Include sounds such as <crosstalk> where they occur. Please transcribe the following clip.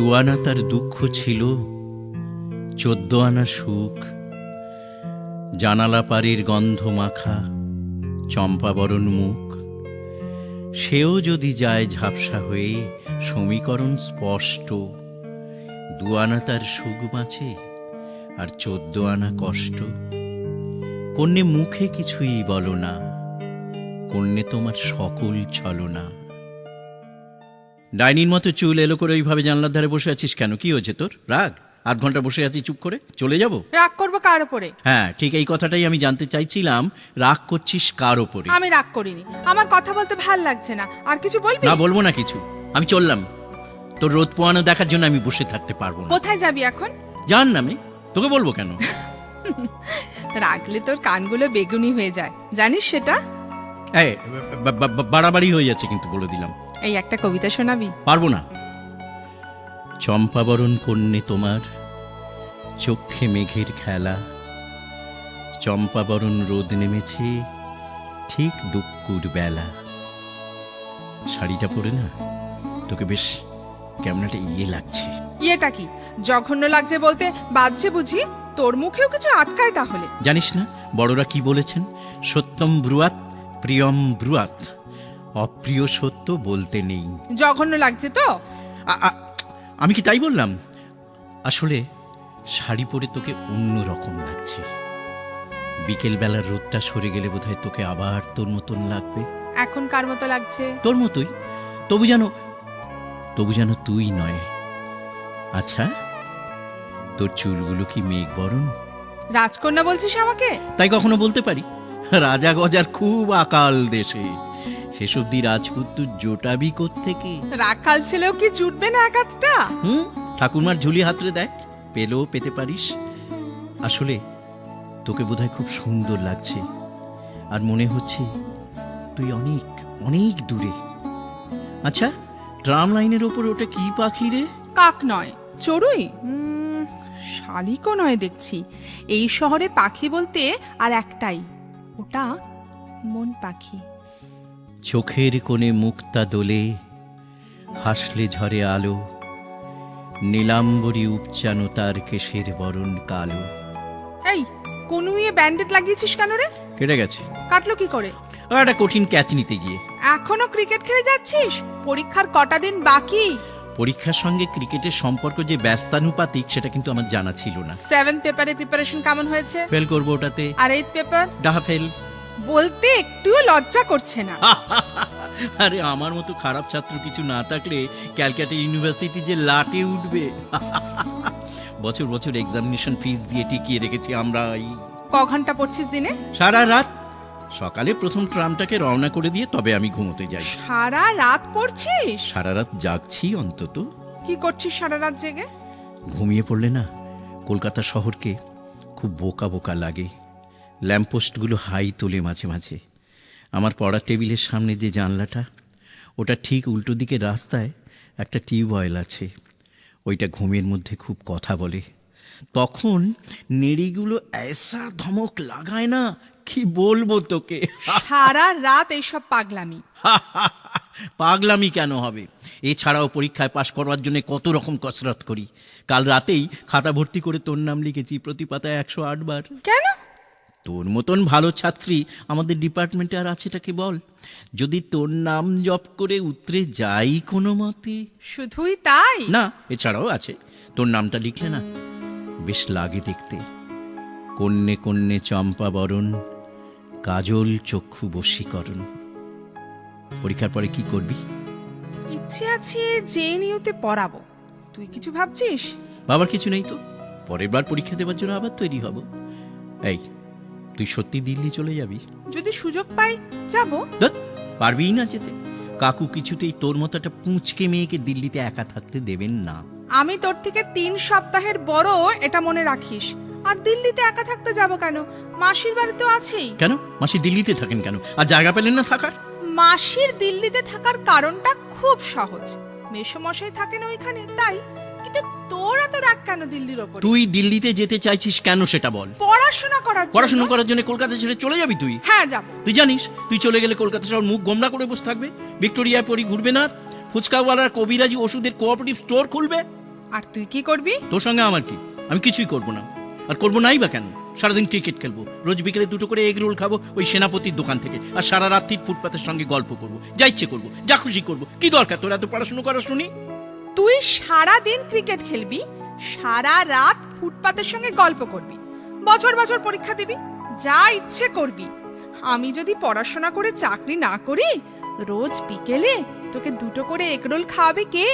দুয়ানা তার দুঃখ ছিল, চোদ্দ আনা সুখ, জানালা পাড়ির গন্ধ মাখা চম্পাবরণ মুখ। সেও যদি যায় ঝাপসা হয়ে, সমীকরণ স্পষ্ট দুয়ানা তার সুখ বাঁচে আর চোদ্দ আনা কষ্ট। কন্যে মুখে কিছুই বলো না, কন্যে তোমার সকল ছলনা। ডাইনির মতো চুল এলো করে ওইভাবে জানলার ধারে বসে আছিস কেন? কি হয়েছে তোর? রাগ? আধ ঘণ্টা বসে আছি চুপ করে? চলে যাব? রাগ করব কার ওপরে? হ্যাঁ ঠিক এই কথাটাই আমি জানতে চাইছিলাম। রাগ করছিস কার ওপরে? আমি রাগ করিনি। আমার কথা বলতে ভালো লাগছে না। আর কিছু বলবি? না বলব না কিছু। আমি চললাম। তোর রোদ পোয়ানো দেখার জন্য আমি বসে থাকতে পারব না। কোথায় যাবি এখন? জান না আমি তোকে বলব কেন? <laughs> রাগলে তোর কানগুলো বেগুনি হয়ে যায়। জানিস সেটা? এই বাড়াবাড়ি হয়ে যাচ্ছে কিন্তু বলে দিলাম। এই একটা কবিতা শোনাবি? পারব না। চম্পাবরণ কন্যে তোমার চক্ষে মেঘের খেলা। চম্পাবরণ রোদ নেমেছে ঠিক দুপুর বেলা। শাড়িটা পরে না তোকে বেশ কেমন একটা ইয়ে লাগছে। ইয়েটা কি? জঘন্য লাগছে বলতে বাজছে বুঝি? তোর মুখেও কিছু আটকায় তাহলে। জানিস না বড়রা কি বলেছেন? সত্যম ব্রুয়াত প্রিয়ম ব্রুয়াত। অপ্রিয় সত্য বলতে নেই। জঘন্য লাগছে তো? আমি কি তাই বললাম? আসলে শাড়ি পরে তোকে অন্য রকম লাগছে। বিকেল বেলার রোদটা সরে গেলে বোধহয় তোকে আবার তোর মতন লাগবে। এখন কার মতো লাগছে? তোর মতোই। তবু যেন তবু যেন তুই নয়। আচ্ছা তোর চুলগুলো কি মেঘ বরণ? রাজকন্যা বলছিস আমাকে? তাই কখনো বলতে পারি? রাজা গজার খুব আকাল দেশে। শেষ অব্দি রাজপুত তুই জোটাবি থেকে রাখাল ছেলেও কি জুটবে না এক আধটা হুম? ঠাকুরমার ঝুলি হাতরে দেখ পেলেও পেতে পারিস। আসলে তোকে বোধহয় খুব সুন্দর লাগছে। আর মনে হচ্ছে তুই অনেক অনেক দূরে। আচ্ছা ট্রাম লাইনের ওপর ওটা কি পাখি রে? কাক নয় চড়ুই? শালিকও নয় দেখছি। এই শহরে পাখি বলতে আর একটাই ওটা মন পাখি। চোখের কোণে মুক্তা দোলে হাসলে ঝরে আলো নীলাম্বরী উপচানো তার কেশের বরণ কালো। এই কনুইয়ে ব্যান্ডেড লাগিয়েছিস কেন রে? কেটে গেছে। কাটলো কি করে? আর একটা কঠিন ক্যাচ নিতে গিয়ে। এখনও ক্রিকেট খেলে যাচ্ছিস? পরীক্ষার কটা দিন বাকি? পরীক্ষার সঙ্গে ক্রিকেটের সম্পর্ক যে ব্যস্তানুপাতিক সেটা কিন্তু আমার জানা ছিল না। সেভেন পেপারে প্রিপারেশন কেমন হয়েছে? ফেল করব ওটাতে। আর এইট পেপার ডাহা ফেল বলতে একটুও লজ্জা করছে না। <laughs> আরে আমার মতো খারাপ ছাত্র কিছু না থাকলে ক্যালকাটা ইউনিভার্সিটি যে লাটে উঠবে। <laughs> বছর বছর এক্সামিনেশন ফিস দিয়ে টিকিয়ে রেখেছি আমরা এই ক ঘণ্টা পড়ছিস দিনে? সারা রাত। সকালে প্রথম ট্রামটাকে রওনা করে দিয়ে তবে আমি ঘুমোতে যাই। সারা রাত পড়ছিস? সারা রাত জাগছি অন্তত। কি করছিস সারা রাত জেগে? ঘুমিয়ে পড়লে না কলকাতা শহরকে খুব বোকা বোকা লাগে। ল্যাম্পপোস্টগুলো হাই তোলে মাঝে মাঝে। আমার পড়ার টেবিলের সামনে যে জানলাটা ওটা ঠিক উল্টো দিকে রাস্তায় একটা টিউবওয়েল আছে। ওইটা ঘুমের মধ্যে খুব কথা বলে। তখন নেড়িগুলো এসা ধমক লাগায় না কি বলব তোকে? সারা রাত এইসব পাগলামি। পাগলামি কেন হবে? এছাড়াও পরীক্ষায় পাশ করবার জন্য কত রকম কসরত করি। কাল রাতেই খাতা ভর্তি করে তোর নাম লিখেছি প্রতি পাতায় একশো আট বার কেন? তোর মতন ভালো ছাত্রী আমাদের ডিপার্টমেন্টে আর আছে আছেটাকে বল। যদি তোর নাম জপ করে উতরে যাই কোনো মতে। শুধুই তাই? না এছাড়াও আছে। তোর নামটা লিখলে না বেশ লাগে দেখতে। কন্যে কন্যে চম্পা বরণ কাজল চক্ষু বশীকরণ। পরীক্ষার পরে কি করবি? ইচ্ছে আছে যে নিউতে পড়াবো। তুই কিছু ভাবছিস? বাবার কিছু নেই তো। পরের বার পরীক্ষা দেওয়ার জন্য আবার তৈরি হব। এই তুই সত্যি দিল্লি চলে যাবি? যদি সুযোগ পাই যাব। ধুৎ, পারবিই না যেতে। কাকু কিছুতেই তোর মতো একটা পুঁচকে মেয়েকে দিল্লিতে একা থাকতে দেবেন না। আমি তোর থেকে তিন সপ্তাহের বড় এটা মনে রাখিস। আর দিল্লিতে একা থাকতে যাব কেন? মাসির বাড়ি তো আছেই। কেন? মাসি দিল্লিতে থাকেন কেন? আর জায়গা পেলেন না থাকার? মাসির দিল্লিতে থাকার কারণটা খুব সহজ। মেসমশাই থাকেন ওইখানে তাই কিন্তু তোর এত রাগ কেন দিল্লির ওপর? তুই দিল্লিতে যেতে চাইছিস কেন সেটা বল। পড়াশোনা করার জন্য? পড়াশোনা করার জন্য কলকাতা ছেড়ে চলে যাবি তুই? হ্যাঁ যাব। তুই জানিস তুই চলে গেলে কলকাতা শহর মুখ গোমরা করে বসে থাকবে। ভিক্টোরিয়ায় পরি ঘুরবে না ফুচকাওয়ালার কবিরাজি ওষুধের কোঅপারেটিভ স্টোর খুলবে। আর তুই কি করবি? তোর সঙ্গে আমার কি? আমি কিছুই করব না। আর করব নাই বা কেন? সারাদিন ক্রিকেট খেলব। রোজ বিকেলে দুটো করে এগ রোল খাব ওই সেনাপতির দোকান থেকে। আর সারা রাত্রি ফুটপাতের সঙ্গে গল্প করব। যা ইচ্ছে করব যা খুশি করব। কি দরকার তোর এত পড়াশুনো করা শুনি? তুই সারা দিন ক্রিকেট খেলবি, সারা রাত ফুটপাতের সঙ্গে গল্প করবি, বছর বছর পরীক্ষা দিবি, যা ইচ্ছে করবি। আমি যদি পড়াশোনা করে চাকরি না করি, রোজ বিকেলে তোকে দুটো করে এগরোল খাওয়াবে কে?